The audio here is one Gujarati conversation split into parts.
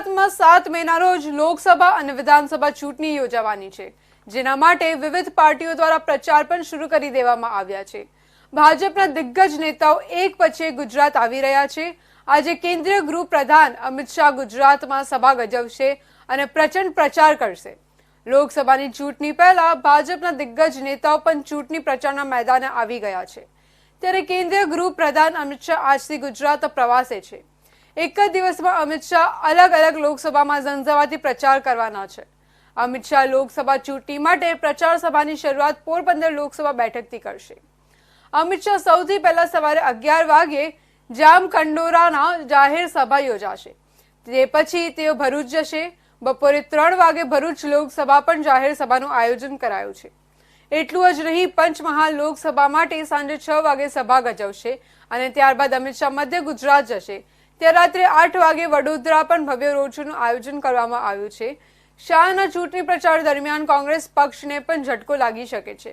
ગુજરાતમાં સાત મેના રોજ લોકસભા અને વિધાનસભા ચૂંટણી યોજાવાની છે, જેના માટે વિવિધ પાર્ટીઓ દ્વારા પ્રચાર પણ શરૂ કરી દેવામાં આવ્યા છે. ભાજપના દિગ્ગજ નેતાઓ એક પછી ગુજરાત આવી રહ્યા છે. આજે કેન્દ્રીય ગૃહ પ્રધાન અમિત શાહ ગુજરાતમાં સભા ગજવશે અને પ્રચંડ પ્રચાર કરશે. લોકસભાની ચૂંટણી પહેલા ભાજપના દિગ્ગજ નેતાઓ પણ ચૂંટણી પ્રચારના મેદાને આવી ગયા છે. ત્યારે કેન્દ્રીય ગૃહ પ્રધાન અમિત શાહ આજથી ગુજરાત પ્રવાસે છે. એક જ દિવસમાં અમિત શાહ અલગ અલગ લોકસભામાં ઝંઝાવાથી પ્રચાર કરવાના છે. અમિત શાહ લોકસભા ચૂંટણી માટે પ્રચાર સભાની શરૂઆત પોરબંદર લોકસભા બેઠકથી કરશે. અમિત શાહ સૌથી પહેલા સવારે અગિયાર વાગે જામકંડોરાના જાહેર સભા યોજાશે. તે પછી તેઓ ભરૂચ જશે. બપોરે ત્રણ વાગે ભરૂચ લોકસભા પણ જાહેર સભાનું આયોજન કરાયું છે. એટલું જ નહીં, પંચમહાલ લોકસભા માટે સાંજે છ વાગે સભા ગજવશે અને ત્યારબાદ અમિત શાહ મધ્ય ગુજરાત જશે. ત્યાં રાત્રે આઠ વાગે વડોદરા પણ ભવ્ય રોડ શોનું આયોજન કરવામાં આવ્યું છે. શાહના ચૂંટણી પ્રચાર દરમિયાન કોંગ્રેસ પક્ષને પણ ઝટકો લાગી શકે છે.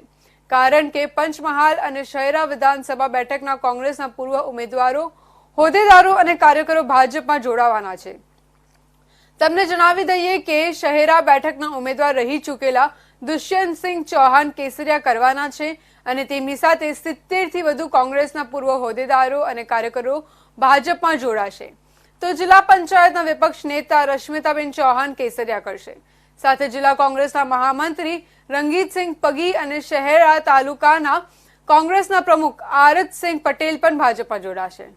કારણ કે પંચમહાલ અને શહેરા વિધાનસભા બેઠકના કોંગ્રેસના પૂર્વ ઉમેદવારો, હોદ્દેદારો અને કાર્યકરો ભાજપમાં જોડાવાના છે. તમને જણાવી દઈએ કે શહેરા બેઠકના ઉમેદવાર રહી ચૂકેલા દુષ્યંતસિંહ ચૌહાણ કેસરિયા કરવાના છે. અને તેમની સાથે સિત્તેરથી વધુ કોંગ્રેસના પૂર્વ હોદ્દેદારો અને કાર્યકરો ભાજપમાં જોડાશે. તો જિલ્લા પંચાયતના વિપક્ષ નેતા રશ્મિતાબેન ચૌહાણ કેસરિયા કરશે. સાથે જિલ્લા કોંગ્રેસના મહામંત્રી રંગીતસિંહ પગી અને શહેરા તાલુકાના કોંગ્રેસના પ્રમુખ આરતસિંહ પટેલ પણ ભાજપમાં જોડાશે.